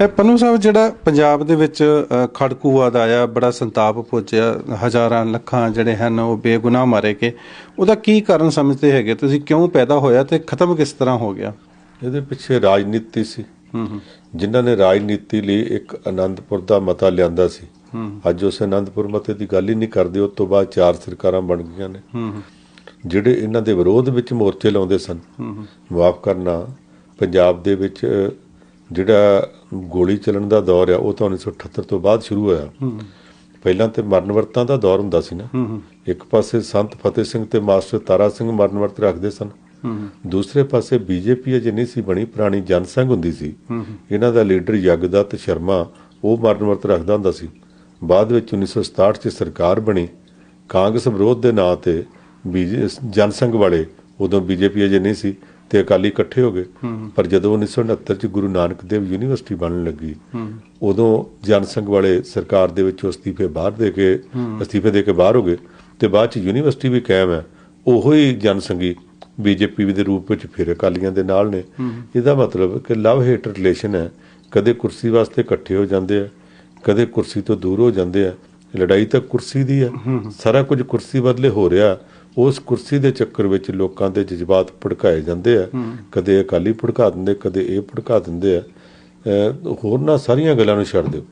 ਇਹ ਪੰਨੂ ਸਾਹਿਬ ਜਿਹੜਾ ਪੰਜਾਬ ਦੇ ਵਿੱਚ ਅ, ਖੜਕੂਵਾਦ ਆਇਆ ਬੜਾ ਸੰਤਾਪ ਪੁੱਜਿਆ ਹਜ਼ਾਰਾਂ ਲੱਖਾਂ ਜਿਹੜੇ ਹਨ ਉਹ ਬੇਗੁਨਾਹ ਮਾਰੇ ਗਏ। ਉਹਦਾ ਕੀ ਕਾਰਨ ਸਮਝਦੇ ਹੈਗੇ? ਤੁਸੀਂ ਕਿਉਂ ਪੈਦਾ ਹੋਇਆ ਤੇ ਖਤਮ ਕਿਸ ਤਰ੍ਹਾਂ ਹੋ ਗਿਆ? ਇਹਦੇ ਪਿੱਛੇ ਰਾਜਨੀਤੀ ਸੀ। ਜਿਨ੍ਹਾਂ ਨੇ ਰਾਜਨੀਤੀ ਲਈ ਇੱਕ ਆਨੰਦਪੁਰ ਦਾ ਮਤਾ ਲਿਆਂਦਾ ਸੀ। ਅੱਜ ਉਸ ਆਨੰਦਪੁਰ ਮਤੇ ਦੀ ਗੱਲ ਹੀ ਨਹੀਂ ਕਰਦੇ ਉਸ ਤੋਂ ਬਾਅਦ ਚਾਰ ਸਰਕਾਰਾਂ ਬਣ ਗਈਆਂ ਨੇ। ਜਿਹੜੇ ਇਹਨਾਂ ਦੇ ਵਿਰੋਧ ਵਿੱਚ ਮੋਰਚੇ ਲਾਉਂਦੇ ਸਨ ਮਾਫ ਕਰਨਾ ਪੰਜਾਬ ਦੇ ਵਿੱਚ ਜਿਹੜਾ ਗੋਲੀ ਚੱਲਣ ਦਾ ਦੌਰ ਆ ਉਹ ਤਾਂ 1978 ਤੋਂ ਬਾਅਦ ਸ਼ੁਰੂ ਹੋਇਆ। ਪਹਿਲਾਂ ਤੇ ਮਰਨ ਵਰਤਾਂ ਦਾ ਦੌਰ ਹੁੰਦਾ ਸੀ ਨਾ। ਇੱਕ ਪਾਸੇ ਸੰਤ ਫਤਿਹ ਸਿੰਘ ਤੇ ਮਾਸਟਰ ਤਾਰਾ ਸਿੰਘ ਮਰਨ ਵਰਤ ਰੱਖਦੇ ਸਨ। ਦੂਸਰੇ ਪਾਸੇ ਬੀਜੇਪੀ ਅਜੇ ਨਹੀਂ ਸੀ ਬਣੀ ਪੁਰਾਣੀ ਜਨਸੰਘ ਹੁੰਦੀ ਸੀ। ਇਹਨਾਂ ਦਾ ਲੀਡਰ ਜਗਦੱਤ ਸ਼ਰਮਾ ਉਹ ਮਰਨ ਵਰਤ ਰੱਖਦਾ ਹੁੰਦਾ ਸੀ। ਬਾਅਦ ਵਿੱਚ 1967 ਚ ਸਰਕਾਰ ਬਣੀ। ਕਾਂਗਰਸ ਵਿਰੋਧ ਦੇ ਨਾਂ ਤੇ ਜਨਸੰਘ ਵਾਲੇ ਉਦੋਂ ਬੀਜੇਪੀ ਅਜੇ ਨਹੀਂ ਸੀ। ਤੇ ਅਕਾਲੀ ਇਕੱਠੇ ਹੋ ਗਏ। ਪਰ ਜਦੋਂ 1969 ਚ ਗੁਰੂ ਨਾਨਕ ਦੇਵ ਯੂਨੀਵਰਸਿਟੀ ਬਣਨ ਲੱਗੀ ਉਦੋਂ ਜਨਸੰਘ ਵਾਲੇ ਸਰਕਾਰ ਦੇ ਵਿੱਚੋਂ ਅਸਤੀਫੇ ਬਾਹਰ ਦੇ ਕੇ ਅਸਤੀਫੇ ਦੇ ਕੇ ਬਾਹਰ ਹੋ ਗਏ ਤੇ ਬਾਅਦ ਚ ਯੂਨੀਵਰਸਿਟੀ ਵੀ ਕਾਇਮ ਹੈ। ਉਹੋ ਹੀ ਜਨਸੰਘੀ ਬੀਜੇਪੀ ਦੇ ਰੂਪ ਵਿੱਚ ਫਿਰ ਅਕਾਲੀਆਂ ਦੇ ਨਾਲ ਨੇ। ਇਹਦਾ ਮਤਲਬ ਕਿ ਲਵ ਹੇਟ ਰਿਲੇਸ਼ਨ ਹੈ। ਕਦੇ ਕੁਰਸੀ ਵਾਸਤੇ ਇਕੱਠੇ ਹੋ ਜਾਂਦੇ ਆ ਕਦੇ ਕੁਰਸੀ ਤੋਂ ਦੂਰ ਹੋ ਜਾਂਦੇ ਆ। ਲੜਾਈ ਤਾਂ ਕੁਰਸੀ ਦੀ ਹੈ। ਸਾਰਾ ਕੁਝ ਕੁਰਸੀ ਬਦਲੇ ਹੋ ਰਿਹਾ। ਉਸ ਕੁਰਸੀ ਦੇ ਚੱਕਰ ਵਿੱਚ ਲੋਕਾਂ ਦੇ ਜਜ਼ਬਾਤ ਭੜਕਾਏ ਜਾਂਦੇ ਆ। ਕਦੇ ਅਕਾਲੀ ਭੜਕਾ ਦਿੰਦੇ ਕਦੇ ਇਹ ਭੜਕਾ ਦਿੰਦੇ ਆ। ਅਹ ਹੋਰ ਨਾ ਸਾਰੀਆਂ ਗੱਲਾਂ ਨੂੰ ਛੱਡ ਦਿਓ।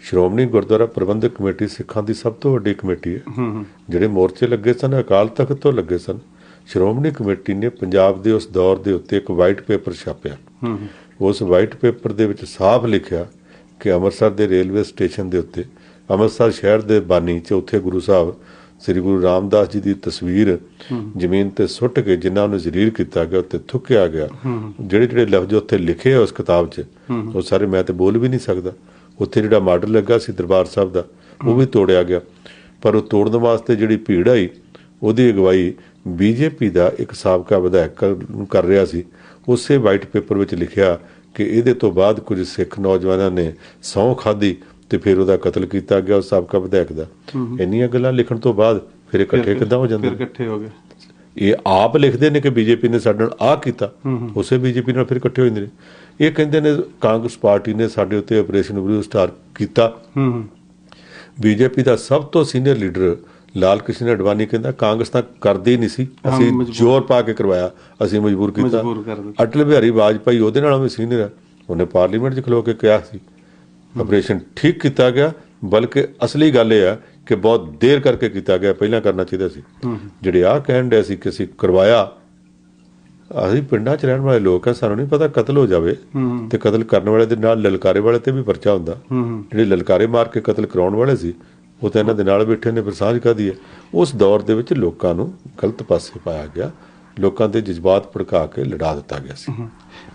ਸ਼੍ਰੋਮਣੀ ਗੁਰਦੁਆਰਾ ਪ੍ਰਬੰਧਕ ਕਮੇਟੀ ਸਿੱਖਾਂ ਦੀ ਸਭ ਤੋਂ ਵੱਡੀ ਕਮੇਟੀ ਹੈ। ਜਿਹੜੇ ਮੋਰਚੇ ਲੱਗੇ ਸਨ ਅਕਾਲ ਤਖਤ ਤੋਂ ਲੱਗੇ ਸਨ ਸ਼੍ਰੋਮਣੀ ਕਮੇਟੀ ਨੇ ਪੰਜਾਬ ਦੇ ਉਸ ਦੌਰ ਦੇ ਉੱਤੇ ਇੱਕ ਵਾਈਟ ਪੇਪਰ ਛਾਪਿਆ। ਉਸ ਵਾਈਟ ਪੇਪਰ ਦੇ ਵਿੱਚ ਸਾਫ਼ ਲਿਖਿਆ ਕਿ ਅੰਮ੍ਰਿਤਸਰ ਦੇ ਰੇਲਵੇ ਸਟੇਸ਼ਨ ਦੇ ਉੱਤੇ ਅੰਮ੍ਰਿਤਸਰ ਸ਼ਹਿਰ ਦੇ ਬਾਨੀ ਚੌਥੇ ਗੁਰੂ ਸਾਹਿਬ ਸ੍ਰੀ ਗੁਰੂ ਰਾਮਦਾਸ ਜੀ ਦੀ ਤਸਵੀਰ ਜ਼ਮੀਨ ਤੇ ਸੁੱਟ ਕੇ ਜਿਨ੍ਹਾਂ ਨੂੰ ਜ਼ਲੀਲ ਕੀਤਾ ਗਿਆ ਉੱਤੇ ਥੁੱਕਿਆ ਗਿਆ। ਜਿਹੜੇ ਜਿਹੜੇ ਲਫ਼ਜ਼ ਉੱਥੇ ਲਿਖੇ ਆ ਉਸ ਕਿਤਾਬ 'ਚ ਉਹ ਸਾਰੇ ਮੈਂ ਤੇ ਬੋਲ ਵੀ ਨਹੀਂ ਸਕਦਾ। ਉੱਥੇ ਜਿਹੜਾ ਮਾਡਲ ਲੱਗਾ ਸੀ ਦਰਬਾਰ ਸਾਹਿਬ ਦਾ ਉਹ ਵੀ ਤੋੜਿਆ ਗਿਆ। ਪਰ ਉਹ ਤੋੜਨ ਵਾਸਤੇ ਜਿਹੜੀ ਭੀੜ ਆਈ ਉਹਦੀ ਅਗਵਾਈ ਬੀਜੇਪੀ ਦਾ ਇੱਕ ਸਾਬਕਾ ਵਿਧਾਇਕ ਕਰ- ਕਰ ਰਿਹਾ ਸੀ। ਉਸੇ ਵਾਈਟ ਪੇਪਰ ਵਿੱਚ ਲਿਖਿਆ ਕਿ ਇਹਦੇ ਤੋਂ ਬਾਅਦ ਕੁਝ ਸਿੱਖ ਨੌਜਵਾਨਾਂ ਨੇ ਸਹੁੰ ਖਾਧੀ ਤੇ ਫਿਰ ਉਹਦਾ ਕਤਲ ਕੀਤਾ ਗਿਆ ਉਸ ਸਾਬਕਾ ਵਿਧਾਇਕ ਦਾ। ਇੰਨੀਆਂ ਗੱਲਾਂ ਲਿਖਣ ਤੋਂ ਬਾਅਦ ਫਿਰ ਇਕੱਠੇ ਕਿੱਦਾਂ ਹੋ ਜਾਂਦੇ ਫਿਰ? ਇਕੱਠੇ ਹੋ ਗਏ। ਇਹ ਆਪ ਲਿਖਦੇ ਨੇ ਕਿ ਬੀਜੇਪੀ ਨੇ ਸਾਡੇ ਨਾਲ ਆਹ ਕੀਤਾ ਉਸੇ ਬੀਜੇਪੀ ਨਾਲ ਫਿਰ ਇਕੱਠੇ ਹੋ ਜਾਂਦੇ ਨੇ। ਇਹ ਕਹਿੰਦੇ ਨੇ ਕਾਂਗਰਸ ਪਾਰਟੀ ਨੇ ਸਾਡੇ ਉੱਤੇ ਆਪਰੇਸ਼ਨ ਬਲੂ ਸਟਾਰ ਕੀਤਾ। ਬੀਜੇਪੀ ਦਾ ਸਭ ਤੋਂ ਸੀਨੀਅਰ ਲੀਡਰ ਲਾਲ ਕ੍ਰਿਸ਼ਨ ਅਡਵਾਨੀ ਕਹਿੰਦਾ ਕਾਂਗਰਸ ਤਾਂ ਕਰਦੀ ਨਹੀਂ ਸੀ। ਅਸੀਂ ਜ਼ੋਰ ਪਾ ਕੇ ਕਰਵਾਇਆ ਅਸੀਂ ਮਜਬੂਰ ਕੀਤਾ। ਅਟਲ ਬਿਹਾਰੀ ਵਾਜਪਾਈ ਉਹਦੇ ਨਾਲੋਂ ਵੀ ਸੀਨੀਅਰ ਹੈ ਉਹਨੇ ਪਾਰਲੀਮੈਂਟ 'ਚ ਖਲੋ ਕੇ ਕਿਹਾ ਸੀ ਆਪਰੇਸ਼ਨ ਠੀਕ ਕੀਤਾ ਗਿਆ ਬਲਕਿ ਅਸਲੀ ਗੱਲ ਇਹ ਹੈ ਕਿ ਬਹੁਤ ਦੇਰ ਕਰਕੇ ਕੀਤਾ ਗਿਆ ਪਹਿਲਾਂ ਕਰਨਾ ਚਾਹੀਦਾ ਸੀ। ਜਿਹੜੇ ਆ ਕਹਿਣ ਦੇ ਸੀ ਕਿ ਅਸੀਂ ਕਰਵਾਇਆ ਅਸੀਂ ਪਿੰਡਾਂ 'ਚ ਰਹਿਣ ਵਾਲੇ ਲੋਕ ਆ ਸਾਨੂੰ ਨਹੀਂ ਪਤਾ ਕਤਲ ਹੋ ਜਾਵੇ ਤੇ ਕਤਲ ਕਰਨ ਵਾਲੇ ਦੇ ਨਾਲ ਲਲਕਾਰੇ ਵਾਲੇ ਤੇ ਵੀ ਪਰਚਾ ਹੁੰਦਾ। ਜਿਹੜੇ ਲਲਕਾਰੇ ਮਾਰ ਕੇ ਕਤਲ ਕਰਾਉਣ ਵਾਲੇ ਸੀ ਉਹ ਤਾਂ ਇਹਨਾਂ ਦੇ ਨਾਲ ਬੈਠੇ ਨੇ ਫਿਰ ਸਾਂਝ ਕਾਦੀ ਹੈ? ਉਸ ਦੌਰ ਦੇ ਵਿੱਚ ਲੋਕਾਂ ਨੂੰ ਗਲਤ ਪਾਸੇ ਪਾਇਆ ਗਿਆ ਲੋਕਾਂ ਦੇ ਜਜ਼ਬਾਤ ਭੜਕਾ ਕੇ ਲੜਾ ਦਿੱਤਾ ਗਿਆ ਸੀ।